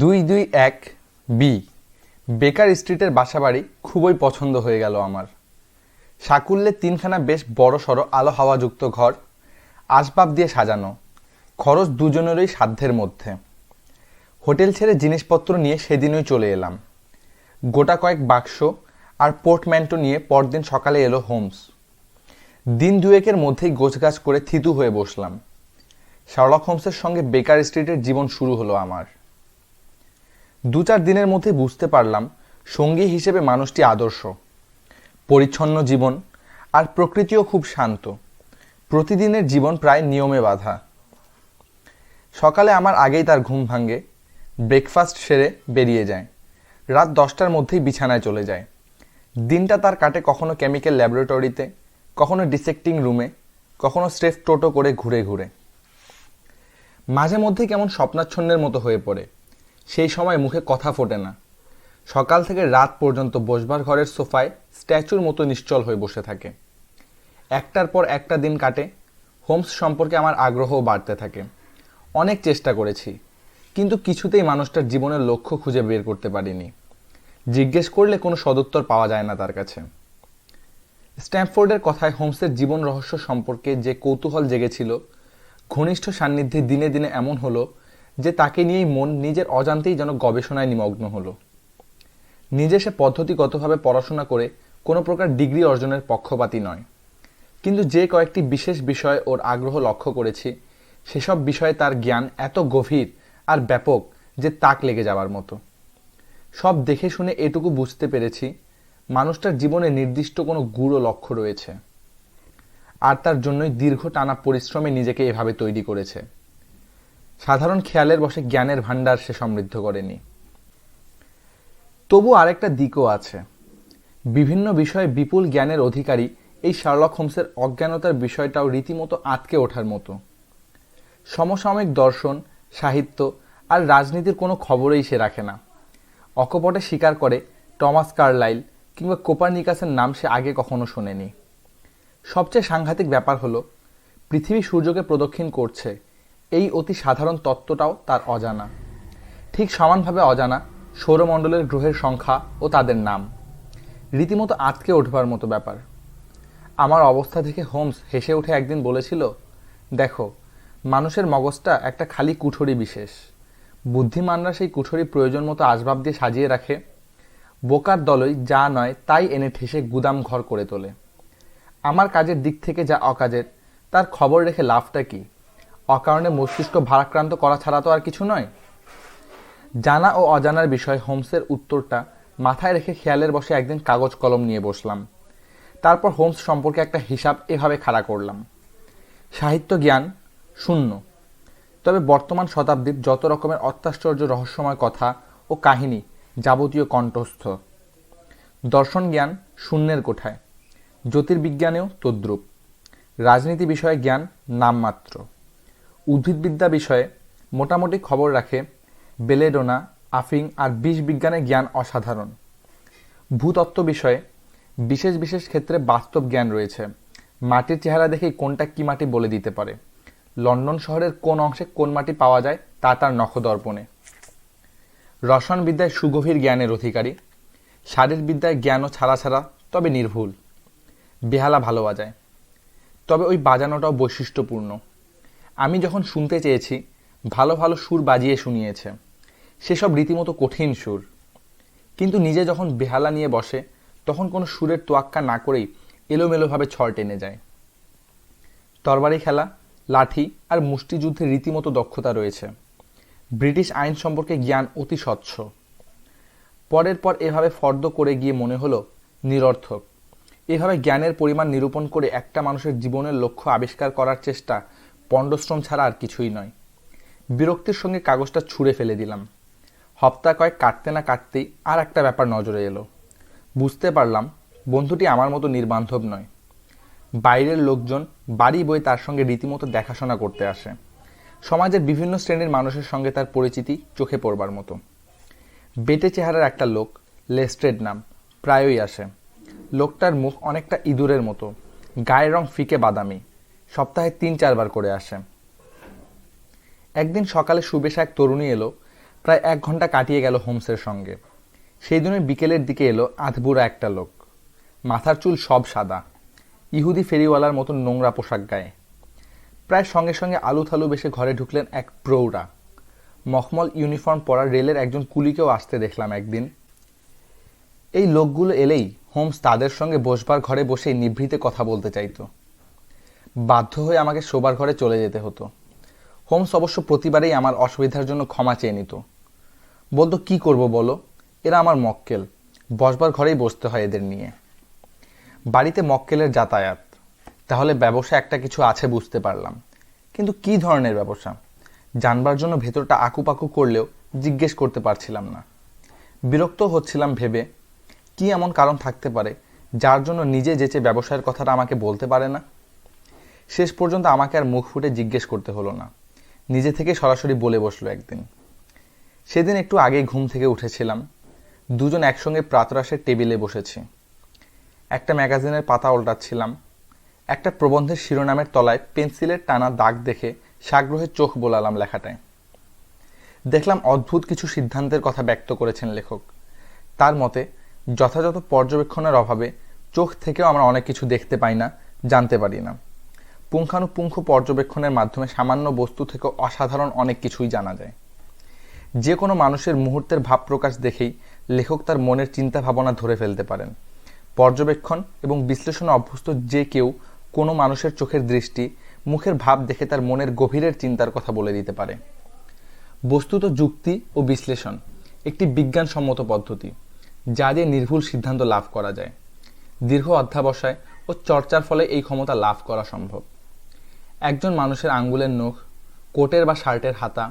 দুই দুই এক বি। বেকার স্ট্রিটের বাসাবাড়ি খুবই পছন্দ হয়ে গেল আমার। সাকুল্যে তিনখানা বেশ বড় সড়ো আলো হাওয়াযুক্ত ঘর, আসবাব দিয়ে সাজানো, খরচ দুজনেরই সাধ্যের মধ্যে। হোটেল ছেড়ে জিনিসপত্র নিয়ে সেদিনই চলে এলাম। গোটা কয়েক বাক্স আর পোর্টম্যান্টো নিয়ে পরদিন সকালে এলো হোমস। দিন দুয়েকের মধ্যেই গোছগাছ করে থিতু হয়ে বসলাম। শার্লক হোমসের সঙ্গে বেকার স্ট্রিটের জীবন শুরু হলো আমার। দু চার দিনের মধ্যে বুঝতে পারলাম সঙ্গী হিসেবে মানুষটি আদর্শ। পরিচ্ছন্ন জীবন আর প্রকৃতিও খুব শান্ত। প্রতিদিনের জীবন প্রায় নিয়মে বাঁধা। সকালে আমার আগেই তার ঘুম ভাঙে, ব্রেকফাস্ট সেরে বেরিয়ে যায়। রাত দশটার মধ্যেই বিছানায় চলে যায়। দিনটা তার কাটে কখনো কেমিক্যাল ল্যাবরেটরিতে, কখনো ডিসেক্টিং রুমে, কখনো স্রেফ টোটো করে ঘুরে ঘুরে। মাঝে মধ্যে কেমন স্বপ্নাচ্ছন্নের মতো হয়ে পড়ে। সেই সময় মুখে কথা ফোটে না। সকাল থেকে রাত পর্যন্ত বসবার ঘরের সোফায় স্ট্যাচুর মতো নিশ্চল হয়ে বসে থাকে। একটার পর একটা দিন কাটে, হোমস সম্পর্কে আমার আগ্রহ বাড়তে থাকে। অনেক চেষ্টা করেছি, কিন্তু কিছুতেই মানুষটার জীবনের লক্ষ্য খুঁজে বের করতে পারিনি। জিজ্ঞেস করলে কোনো সদুত্তর পাওয়া যায় না তার কাছে। স্ট্যামফোর্ডের কথায় হোমসের জীবন রহস্য সম্পর্কে যে কৌতূহল জেগেছিল, ঘনিষ্ঠ সান্নিধ্যে দিনে দিনে এমন হলো যে তাকে নিয়েই মন নিজের অজান্তেই যেন গবেষণায় নিমগ্ন হলো। নিজে সে পদ্ধতিগতভাবে পড়াশোনা করে কোনো প্রকার ডিগ্রি অর্জনের পক্ষপাতী নয়। কিন্তু যে কয়েকটি বিশেষ বিষয়ে ওর আগ্রহ লক্ষ্য করেছি, সেসব বিষয়ে তার জ্ঞান এত গভীর আর ব্যাপক যে তাক লেগে যাওয়ার মতো। সব দেখে শুনে এটুকু বুঝতে পেরেছি, মানুষটার জীবনে নির্দিষ্ট কোনো গুড়ো লক্ষ্য রয়েছে। আর তার জন্যই দীর্ঘ টানা পরিশ্রমে নিজেকে এভাবে তৈরি করেছে। সাধারণ খেয়ালের বসে জ্ঞানের ভাণ্ডার সে সমৃদ্ধ করেনি। তবু আরেকটা দিকও আছে। বিভিন্ন বিষয়ে বিপুল জ্ঞানের অধিকারী এই শার্লক হোমসের অজ্ঞানতার বিষয়টাও রীতিমতো আটকে ওঠার মতো। সমসাময়িক দর্শন, সাহিত্য আর রাজনীতির কোনো খবরই সে রাখে না। অকপটে স্বীকার করে টমাস কার্লাইল কিংবা কোপারনিকাসের নাম সে আগে কখনো শোনেনি। সবচেয়ে সাংঘাতিক ব্যাপার হলো, পৃথিবী সূর্যকে প্রদক্ষিণ করছে এই অতি সাধারণ তত্ত্বটাও তার অজানা। ঠিক সমানভাবে অজানা, সৌরমণ্ডলের গ্রহের সংখ্যা ও তাদের নাম। রীতিমতো আটকে উঠবার মতো ব্যাপার। আমার অবস্থা থেকে হোমস হেসে উঠে একদিন বলেছিল, দেখো, মানুষের মগজটা একটা খালি কুঠরি বিশেষ। বুদ্ধিমানরা সেই কুঠরি প্রয়োজন মতো আসবাব দিয়ে সাজিয়ে রাখে। বোকার দলই যা নয় তাই এনে ঠেসে গুদাম ঘর করে তোলে। আমার কাজের দিক থেকে যা অকাজের, তার খবর রেখে লাভটা কি? অকারণে মস্তিষ্ক ভারাক্রান্ত করা ছাড়া তো আর কিছু নয়। জানা ও অজানার বিষয় হোমসের উত্তরটা মাথায় রেখে খেয়ালের বসে একদিন কাগজ কলম নিয়ে বসলাম। তারপর হোমস সম্পর্কে একটা হিসাব এভাবে খাড়া করলাম। সাহিত্য জ্ঞান শূন্য। তবে বর্তমান শতাব্দীর যত রকমের অত্যাশ্চর্য রহস্যময় কথা ও কাহিনী যাবতীয় কণ্ঠস্থ। দর্শন জ্ঞান শূন্যের কোঠায়। জ্যোতির্বিজ্ঞানেও তদ্রূপ। রাজনীতি বিষয়ে জ্ঞান নামমাত্র। উদ্ভিদবিদ্যা বিষয়ে মোটামুটি খবর রাখে বেলেডোনা, আফিং আর বিষ বিজ্ঞানের জ্ঞান অসাধারণ। ভূতত্ত্ব বিষয়ে বিশেষ বিশেষ ক্ষেত্রে বাস্তব জ্ঞান রয়েছে। মাটির চেহারা দেখেই কোনটা কি মাটি বলে দিতে পারে? লন্ডন শহরের কোন অংশে কোন মাটি পাওয়া যায় তা তার নখদর্পণে রসায়নবিদ্যায় সুগভীর জ্ঞানের অধিকারী। শারীরবিদ্যায় জ্ঞানও ছাড়া ছাড়া, তবে নির্ভুল। বেহালা ভালো বাজায় তবে ওই বাজানোটাও বৈশিষ্ট্যপূর্ণ। আমি যখন শুনতে চেয়েছি, ভালো ভালো সুর বাজিয়ে শুনিয়েছে। সেসব রীতিমতো কঠিন সুর। কিন্তু নিজে যখন বেহালা নিয়ে বসে, তখন কোনো সুরের তোয়াক্কা না করেই এলোমেলোভাবে ছড় টেনে যায়। তরবারি খেলা, লাঠি আর মুষ্টিযুদ্ধে রীতিমতো দক্ষতা রয়েছে। ব্রিটিশ আইন সম্পর্কে জ্ঞান অতি স্বচ্ছ। পরের পর এভাবে ফর্দ করে গিয়ে মনে হলো নিরর্থক। এভাবে জ্ঞানের পরিমাণ নিরূপণ করে একটা মানুষের জীবনের লক্ষ্য আবিষ্কার করার চেষ্টা পণ্ডশ্রম ছাড়া আর কিছুই নয়। বিরক্তির সঙ্গে কাগজটা ছুঁড়ে ফেলে দিলাম। হপ্তা কয়েক কাটতে না কাটতেই আর একটা ব্যাপার নজরে এলো। বুঝতে পারলাম, বন্ধুটি আমার মতো নির্বান্ধব নয়। বাইরের লোকজন বাড়ি বই তার সঙ্গে রীতিমতো দেখাশোনা করতে আসে। সমাজের বিভিন্ন শ্রেণির মানুষের সঙ্গে তার পরিচিতি চোখে পড়বার মতো। বেটে চেহারার একটা লোক লেস্ট্রেড নাম, প্রায়ই আসে। লোকটার মুখ অনেকটা ইঁদুরের মতো। গায়ের রং ফিকে বাদামি। সপ্তাহে তিন, চারবার করে আসে। একদিন সকালে সুবেশা এক তরুণী এলো, প্রায় এক ঘণ্টা কাটিয়ে গেল হোমসের সঙ্গে। সেই দিনের বিকেলের দিকে এলো আধবুড়া একটা লোক। মাথার চুল সব সাদা, ইহুদি ফেরিওয়ালার মতো নোংরা পোশাক গায়ে। প্রায় সঙ্গে সঙ্গে আলু থালু বেশে ঘরে ঢুকলেন এক প্রৌঢ়া। মখমল ইউনিফর্ম পরা রেলের একজন কুলিকেও আসতে দেখলাম একদিন। এই লোকগুলো এলেই হোমস তাদের সঙ্গে বসবার ঘরে বসেই নিভৃতে কথা বলতে চাইতো। বাধ্য হয়ে আমাকে শোবার ঘরে চলে যেতে হতো। হোমস অবশ্য প্রতিবারেই আমার অসুবিধার জন্য ক্ষমা চেয়ে নিত। বলতো, কি করব বলো? এরা আমার মক্কেল। বসবার ঘরেই বসতে হয় এদের নিয়ে। বাড়িতে মক্কেলের যাতায়াত। তাহলে ব্যবসা একটা কিছু আছে বুঝতে পারলাম। কিন্তু কি ধরনের ব্যবসা? জানবার জন্য ভেতরটা আকুপাকু করলেও জিজ্ঞেস করতে পারছিলাম না। বিরক্ত হচ্ছিলাম ভেবে, কি এমন কারণ থাকতে পারে যার জন্য নিজে যেচে ব্যবসায়ের কথাটা আমাকে বলতে পারে না? শেষ পর্যন্ত আমাকে আর মুখ ফুটে জিজ্ঞেস করতে হলো না। নিজে থেকে সরাসরি বলে বসল একদিন। সেদিন একটু আগেই ঘুম থেকে উঠেছিলাম। দুজন একসঙ্গে প্রাতরাশের টেবিলে বসেছি। একটা ম্যাগাজিনের পাতা উল্টাচ্ছিলাম একটা প্রবন্ধের শিরোনামের তলায় পেন্সিলের টানা দাগ দেখে সাগ্রহে চোখ বোলালাম লেখাটায়। দেখলাম অদ্ভুত কিছু সিদ্ধান্তের কথা ব্যক্ত করেছেন লেখক। তার মতে, যথাযথ পর্যবেক্ষণের অভাবে চোখ থেকেও আমরা অনেক কিছু দেখতে পাই না, জানতে পারি না। পুঙ্খানুপুঙ্খ পর্যবেক্ষণের মাধ্যমে সামান্য বস্তু থেকে অসাধারণ অনেক কিছুই জানা যায়। যে কোনো মানুষের মুহূর্তের ভাব প্রকাশ দেখেই লেখক তার মনের চিন্তা ভাবনা ধরে ফেলতে পারেন। পর্যবেক্ষণ এবং বিশ্লেষণে অভ্যস্ত যে কেউ কোনো মানুষের চোখের দৃষ্টি, মুখের ভাব দেখে তার মনের গভীরের চিন্তার কথা বলে দিতে পারে। বস্তুত যুক্তি ও বিশ্লেষণ একটি বিজ্ঞানসম্মত পদ্ধতি, যা দিয়ে নির্ভুল সিদ্ধান্ত লাভ করা যায়। দীর্ঘ অধ্যাবসায় ও চর্চার ফলে এই ক্ষমতা লাভ করা সম্ভব। একজন মানুষের আঙ্গুলের নখ, কোটের বা শার্টের হাতা,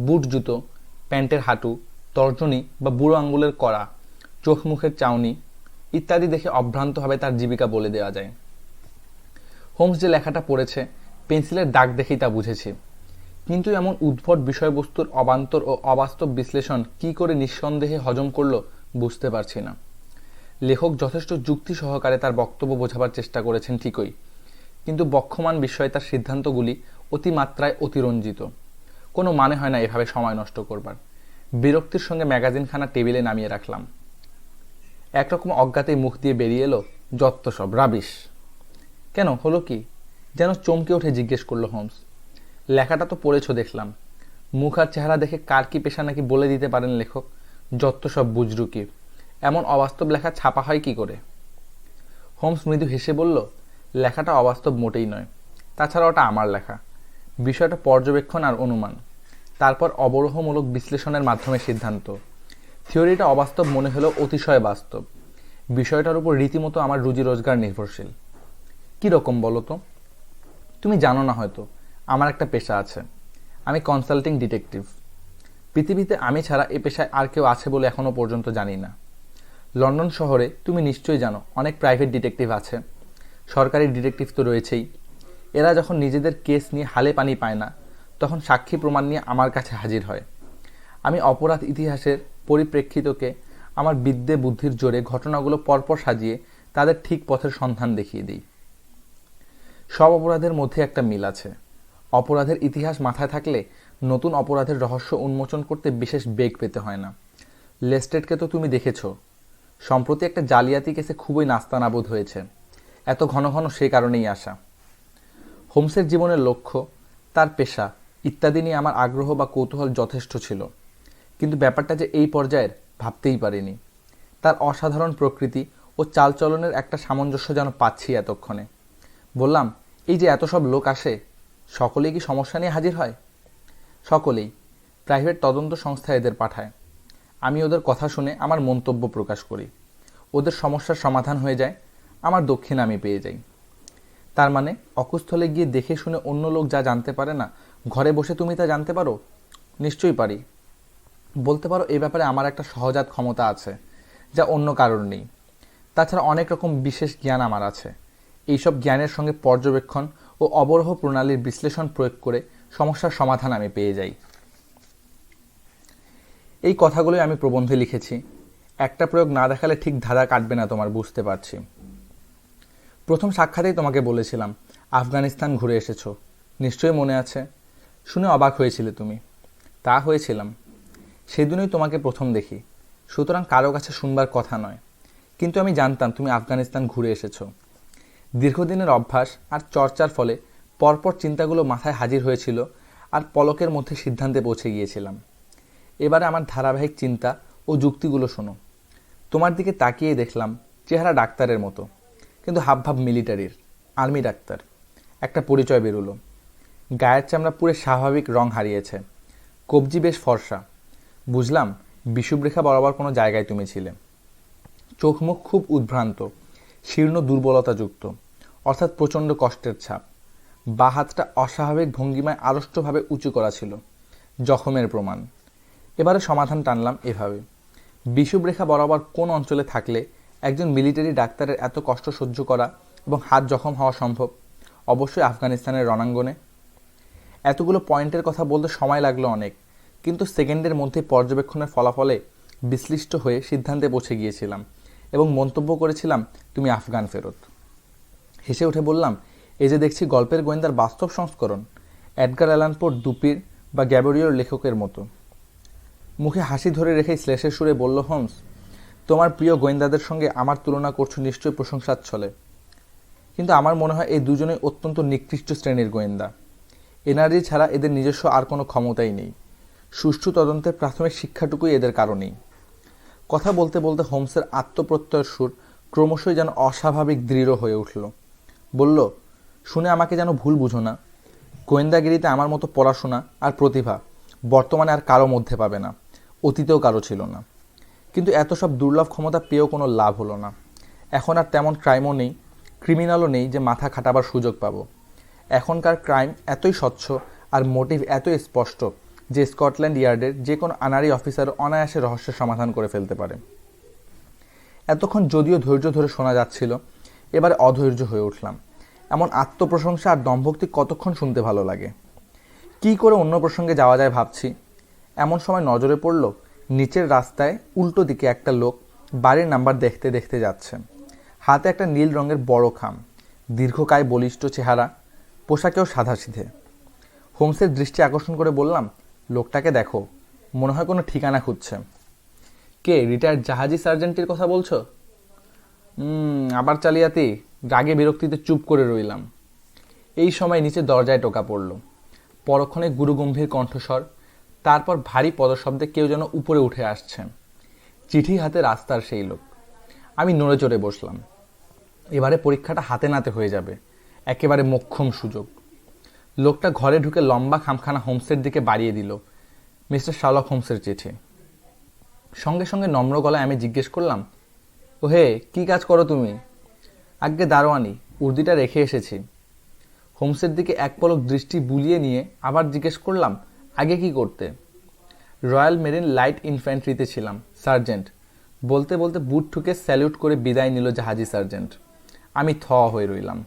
বুট জুতো, প্যান্টের হাঁটু, তর্জনী বা বুড়ো আঙ্গুলের কড়া চোখ মুখের চাউনি ইত্যাদি দেখে অভ্রান্তভাবে তার জীবিকা বলে দেওয়া যায়। হোমস যে লেখাটা পড়েছে, পেন্সিলের দাগ দেখেই তা বুঝেছি। কিন্তু এমন উদ্ভট বিষয়বস্তুর অবান্তর ও অবাস্তব বিশ্লেষণ কি করে নিঃসন্দেহে হজম করল বুঝতে পারছি না। লেখক যথেষ্ট যুক্তি সহকারে তার বক্তব্য বোঝাবার চেষ্টা করেছেন ঠিকই। কিন্তু বক্ষমান বিষয়ে তার সিদ্ধান্তগুলি অতিমাত্রায় অতিরঞ্জিত। কোনো মানে হয় না এভাবে সময় নষ্ট করবার। বিরক্তির সঙ্গে ম্যাগাজিনখানা টেবিলে নামিয়ে রাখলাম। একরকম অজ্ঞাতেই মুখ দিয়ে বেরিয়ে এলো যত্ত সব রাবিশ। কেন, হলো কি? যেন চমকে উঠে জিজ্ঞেস করল হোমস। লেখাটা তো পড়েছো দেখলাম। মুখ আর চেহারা দেখে কার কি পেশা নাকি বলে দিতে পারেন লেখক? যত্ত সব বুজরুকি। এমন অবাস্তব লেখা ছাপা হয় কি করে? হোমস মৃদু হেসে বলল লেখাটা অবাস্তব মোটেই নয়। তাছাড়া ওটা আমার লেখা। বিষয়টা পর্যবেক্ষণ আর অনুমান। তারপর অবরোহমূলক বিশ্লেষণের মাধ্যমে সিদ্ধান্ত। থিওরিটা অবাস্তব মনে হলেও অতিশয় বাস্তব। বিষয়টার উপর রীতিমতো আমার রুজি রোজগার নির্ভরশীল। কী রকম বলো তো? তুমি জানো না হয়তো। আমার একটা পেশা আছে। আমি কনসাল্টিং ডিটেকটিভ। পৃথিবীতে আমি ছাড়া এ পেশায় আর কেউ আছে বলে এখনও পর্যন্ত জানি না। লন্ডন শহরে তুমি নিশ্চয়ই জানো, অনেক প্রাইভেট ডিটেকটিভ আছে। সরকারি ডিটেকটিভ তো রয়েছেই। এরা যখন নিজেদের কেস নিয়ে হালে পানি পায় না, তখন সাক্ষী প্রমাণ নিয়ে আমার কাছে হাজির হয়। আমি অপরাধ ইতিহাসের পরিপ্রেক্ষিতকে আমার বিদ্যে বুদ্ধির জোরে ঘটনাগুলো পরপর সাজিয়ে তাদের ঠিক পথের সন্ধান দেখিয়ে দিই। সব অপরাধের মধ্যে একটা মিল আছে। অপরাধের ইতিহাস মাথায় থাকলে নতুন অপরাধের রহস্য উন্মোচন করতে বিশেষ বেগ পেতে হয় না। লেস্টেটকে তো তুমি দেখেছ। সম্প্রতি একটা জালিয়াতি কেসে খুবই নাস্তানাবোধ হয়েছে। এত ঘন ঘন সে কারণেই আসা। হোমসের জীবনের লক্ষ্য, তার পেশা ইত্যাদি নিয়ে আমার আগ্রহ বা কৌতূহল যথেষ্ট ছিল। কিন্তু ব্যাপারটা যে এই পর্যায়ের ভাবতেই পারিনি। তার অসাধারণ প্রকৃতি ও চালচলনের একটা সামঞ্জস্য যেন পাচ্ছি এতক্ষণে। বললাম, এই যে এত সব লোক আসে, সকলেই কি সমস্যা নিয়ে হাজির হয়? সকলেই। প্রাইভেট তদন্ত সংস্থা এদের পাঠায়। আমি ওদের কথা শুনে আমার মন্তব্য প্রকাশ করি। ওদের সমস্যার সমাধান হয়ে যায় আমার দক্ষিণ আমি পেয়ে যাই। তার মানে অকুস্থলে গিয়ে দেখে শুনে অন্য লোক যা জানতে পারে না, ঘরে বসে তুমি তা জানতে পারো? নিশ্চয়ই পারি। বলতে পারো এ ব্যাপারে আমার একটা সহজাত ক্ষমতা আছে, যা অন্য কারোর নেই। তাছাড়া অনেক রকম বিশেষ জ্ঞান আমার আছে। এইসব জ্ঞানের সঙ্গে পর্যবেক্ষণ ও অবরোহ প্রণালীর বিশ্লেষণ প্রয়োগ করে সমস্যার সমাধান আমি পেয়ে যাই। এই কথাগুলোই আমি প্রবন্ধে লিখেছি। একটা প্রয়োগ না দেখালে ঠিক ধাঁধা কাটবে না তোমার, বুঝতে পারছি। প্রথম সাক্ষাতেই তোমাকে বলেছিলাম, আফগানিস্তান ঘুরে এসেছ। নিশ্চয়ই মনে আছে। শুনে অবাক হয়েছিলে তুমি। তা হয়েছিলাম। সেদিনই তোমাকে প্রথম দেখি। সুতরাং কারও কাছে শুনবার কথা নয়। কিন্তু আমি জানতাম তুমি আফগানিস্তান ঘুরে এসেছ। দীর্ঘদিনের অভ্যাস আর চর্চার ফলে পরপর চিন্তাগুলো মাথায় হাজির হয়েছিল আর পলকের মধ্যে সিদ্ধান্তে পৌঁছে গিয়েছিলাম। এবারে আমার ধারাবাহিক চিন্তা ও যুক্তিগুলো শোনো। তোমার দিকে তাকিয়ে দেখলাম চেহারা ডাক্তারের মতো। কিন্তু হাবভাব মিলিটারির, আর্মি ডাক্তার। একটা পরিচয় বেরোলো। গায়ের চামড়া পুরো স্বাভাবিক রং হারিয়েছে। কবজি বেশ ফর্সা। বুঝলাম বিষুবরেখা বরাবর কোনো জায়গায় তুমি ছিলে। চোখ মুখ খুব উদ্ভ্রান্ত, শীর্ণ দুর্বলতাযুক্ত, অর্থাৎ প্রচণ্ড কষ্টের ছাপ। বা হাতটা অস্বাভাবিক ভঙ্গিমায় আড়ষ্টভাবে উঁচু করা ছিল, জখমের প্রমাণ। এবারে সমাধান টানলাম এভাবে। বিষুবরেখা বরাবর কোন অঞ্চলে থাকলে একজন মিলিটারি ডাক্তারের এত কষ্ট সহ্য করা এবং হাত জখম হওয়া সম্ভব, অবশ্যই আফগানিস্তানের রণাঙ্গনে। এতগুলো পয়েন্টের কথা বলতে সময় লাগল অনেক, কিন্তু সেকেন্ডের মধ্যে পর্যবেক্ষণের ফলাফলে বিশ্লিষ্ট হয়ে সিদ্ধান্তে পৌঁছে গিয়েছিলাম এবং মন্তব্য করেছিলাম, তুমি আফগান ফেরত। হেসে উঠে বললাম, এই যে দেখছি গল্পের গোয়েন্দার বাস্তব সংস্করণ অ্যাডগার অ্যালানপোর দুপির বা গ্যাবোরিওর লেখকের মতো। মুখে হাসি ধরে রেখেই শ্লেষের সুরে বলল, হোমস তোমার প্রিয় গোয়েন্দাদের সঙ্গে আমার তুলনা করছ নিশ্চয়ই প্রশংসার ছলে। কিন্তু আমার মনে হয় এই দুজনেই অত্যন্ত নিকৃষ্ট শ্রেণির গোয়েন্দা। এনার্জি ছাড়া এদের নিজস্ব আর কোনো ক্ষমতাই নেই। সুষ্ঠু তদন্তের প্রাথমিক শিক্ষাটুকুই এদের কারণেই। কথা বলতে বলতে হোমসের আত্মপ্রত্যয়ের সুর ক্রমশই যেন অস্বাভাবিক দৃঢ় হয়ে উঠল। বলল, শুনে আমাকে যেন ভুল বুঝো না। গোয়েন্দাগিরিতে আমার মতো পড়াশোনা আর প্রতিভা বর্তমানে আর কারও মধ্যে পাবে না। অতীতেও কারও ছিল না। কিন্তু এত সব দুর্লভ ক্ষমতা পেয়েও কোনো লাভ হলো না। এখন আর তেমন ক্রাইমও নেই ক্রিমিনালও নেই যে মাথা খাটাবার সুযোগ পাবো। এখনকার ক্রাইম এতই স্বচ্ছ আর মোটিভ এতই স্পষ্ট যে স্কটল্যান্ড ইয়ার্ডের যে কোনো আনারি অফিসার অনায়াসে রহস্যের সমাধান করে ফেলতে পারে। এতক্ষণ যদিও ধৈর্য ধরে শোনা যাচ্ছিল, এবারে অধৈর্য হয়ে উঠলাম। এমন আত্মপ্রশংসা আর দম্ভক্তি কতক্ষণ শুনতে ভালো লাগে? কী করে অন্য প্রসঙ্গে যাওয়া যায় ভাবছি? এমন সময় নজরে পড়ল নিচের রাস্তায় উল্টো দিকে একটা লোক বাড়ির নাম্বার দেখতে দেখতে যাচ্ছে। হাতে একটা নীল রঙের বড় খাম, দীর্ঘকায় বলিষ্ঠ চেহারা, পোশাকেও সাধাসিধে হোমসের দৃষ্টি আকর্ষণ করে বললাম, লোকটাকে দেখো, মনে হয় কোনো ঠিকানা খুঁজছে। কে, রিটায়ার্ড জাহাজি সার্জেন্টের কথা বলছো? আবার চালিয়াতি, রাগে বিরক্তিতে চুপ করে রইলাম। এই সময় নিচে দরজায় টোকা পড়ল। পরক্ষণে গুরুগম্ভীর কণ্ঠস্বর তারপর ভারী পদশব্দে কেউ যেন উপরে উঠে আসছেন চিঠি হাতে রাস্তার সেই লোক। আমি নড়ে চড়ে বসলাম। এবারে পরীক্ষাটা হাতে নাতে হয়ে যাবে। একেবারে মোক্ষম সুযোগ। লোকটা ঘরে ঢুকে লম্বা খামখানা হোমসের দিকে বাড়িয়ে দিল। মিস্টার শালক হোমসের চিঠি। সঙ্গে সঙ্গে নম্র গলায় আমি জিজ্ঞেস করলাম ও হে কী কাজ করো তুমি? আজ্ঞে দারোয়ানি, উর্দিটা রেখে এসেছি। হোমসের দিকে এক পলক দৃষ্টি বুলিয়ে নিয়ে আবার জিজ্ঞেস করলাম আগে কি করতে? রয়্যাল মেরিন লাইট ইনফ্যান্ট্রিতে ছিলাম, সার্জেন্ট। বলতে বলতে বুট ঠুকে স্যালিউট করে বিদায় নিল জাহাজি সার্জেন্ট। আমি থ হয়ে রইলাম।